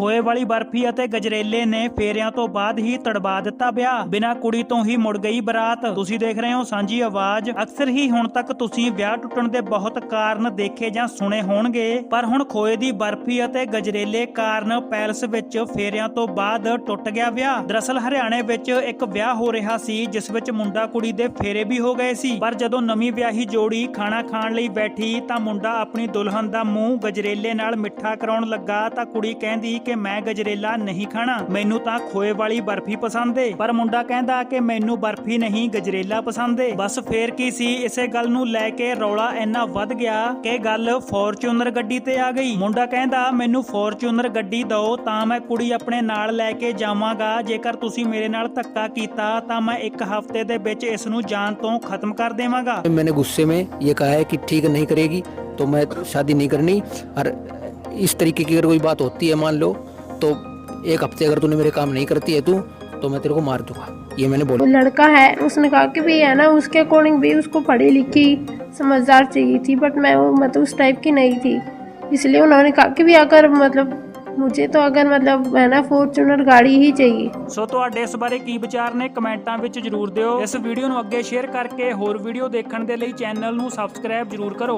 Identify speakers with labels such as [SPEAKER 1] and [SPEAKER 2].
[SPEAKER 1] ਖੋਏ ਵਾਲੀ ਬਰਫੀ ਅਤੇ ਗਜਰੇਲੇ ਨੇ ਫੇਰਿਆਂ ਤੋਂ ਬਾਅਦ ਹੀ ਤੜਵਾ ਦਿੱਤਾ ਵਿਆਹ ਬਿਨਾਂ ਕੁੜੀ ਤੋਂ ਹੀ ਮੁੜ ਗਈ ਬਰਾਤ। ਤੁਸੀਂ ਦੇਖ ਰਹੇ ਹੋ ਸਾਂਝੀ ਆਵਾਜ਼। ਅਕਸਰ ਹੀ ਹੁਣ ਤੱਕ ਤੁਸੀਂ ਵਿਆਹ ਟੁੱਟਣ ਦੇ ਬਹੁਤ ਕਾਰਨ ਦੇਖੇ ਜਾਂ ਸੁਣੇ ਹੋਣਗੇ। ਪਰ ਹੁਣ ਖੋਏ ਦੀ ਬਰਫੀ ਅਤੇ ਗਜਰੇਲੇ ਕਾਰਨ ਪੈਲਸ ਵਿੱਚ ਫੇਰਿਆਂ ਤੋਂ ਬਾਅਦ ਟੁੱਟ ਗਿਆ ਵਿਆਹ। ਦਰਅਸਲ ਹਰਿਆਣੇ ਵਿੱਚ ਇੱਕ ਵਿਆਹ ਹੋ ਰਿਹਾ ਸੀ, ਜਿਸ ਵਿੱਚ ਮੁੰਡਾ ਕੁੜੀ ਦੇ ਫੇਰੇ ਵੀ ਹੋ ਗਏ ਸੀ। ਪਰ ਜਦੋਂ ਨਵੀਂ ਵਿਆਹੀ ਜੋੜੀ ਖਾਣਾ ਖਾਣ ਲਈ ਬੈਠੀ ਤਾਂ ਮੁੰਡਾ ਆਪਣੀ ਦੁਲਹਨ ਦਾ ਮੂੰਹ ਗਜਰੇਲੇ ਨਾਲ ਮਿੱਠਾ ਕਰਾਉਣ ਲੱਗਾ ਤਾਂ ਕੁੜੀ ਕਹਿੰਦੀ ਕਿ ਮੈਂ ਗਜਰੇਲਾ ਨਹੀਂ ਖਾਣਾ ਮੈਨੂੰ ਤਾਂ ਖੋਏ ਵਾਲੀ ਬਰਫੀ ਪਸੰਦ ਏ ਪਰ ਮੁੰਡਾ ਕਹਿੰਦਾ ਕਿ ਮੈਨੂੰ ਬਰਫੀ ਨਹੀਂ ਗਜਰੇਲਾ ਪਸੰਦ ਏ ਬਸ ਫੇਰ ਕੀ ਸੀ ਇਸੇ ਗੱਲ ਨੂੰ ਲੈ ਕੇ ਰੌਲਾ ਇੰਨਾ ਵੱਧ ਗਿਆ ਕਿ ਗੱਲ ਫੋਰਚੂਨਰ ਗੱਡੀ ਤੇ ਆ ਗਈ ਮੁੰਡਾ ਕਹਿੰਦਾ ਮੈਨੂੰ ਫੋਰਚੂਨਰ ਗੱਡੀ ਦਿਓ ਤਾਂ ਮੈਂ ਕੁੜੀ ਆਪਣੇ ਨਾਲ ਲੈ ਕੇ ਜਾਵਾਂਗਾ ਜੇਕਰ ਤੁਸੀਂ ਮੇਰੇ ਨਾਲ ਧੱਕਾ ਕੀਤਾ ਤਾਂ ਮੈਂ ਇੱਕ ਹਫ਼ਤੇ ਦੇ ਵਿੱਚ ਇਸ ਨੂੰ ਜਾਨ ਤੋਂ ਖਤਮ ਕਰ ਦੇਵਾਂਗਾ
[SPEAKER 2] मैंने गुस्से में ये कहा है कि ठीक नहीं करेगी तो मैं शादी नहीं करनी और इस तरीके की अगर कोई बात होती है मान लो तो एक हफ्ते अगर तूने मेरे काम नहीं करती है तू तो मैं तेरे को मार दूंगा ये मैंने बोला
[SPEAKER 3] वो लड़का है उसने कहा कि भी है ना उसके अकॉर्डिंग भी उसको पढ़ी लिखी समझदार चाहिए थी बट मैं वो मतलब उस टाइप की नहीं थी इसलिए उन्होंने कहा कि भी अगर मतलब मुझे तो अगर मतलब है ना फॉर्चूनर गाड़ी ही चाहिए
[SPEAKER 1] ਸੋ ਤੁਹਾਡੇ ਇਸ ਬਾਰੇ ਕੀ ਵਿਚਾਰ ਨੇ ਕਮੈਂਟਾਂ ਵਿੱਚ ਜਰੂਰ ਦਿਓ ਇਸ ਵੀਡੀਓ ਨੂੰ ਅੱਗੇ ਸ਼ੇਅਰ ਕਰਕੇ ਹੋਰ ਵੀਡੀਓ ਦੇਖਣ ਦੇ ਲਈ ਚੈਨਲ ਨੂੰ ਸਬਸਕ੍ਰਾਈਬ ਜਰੂਰ ਕਰੋ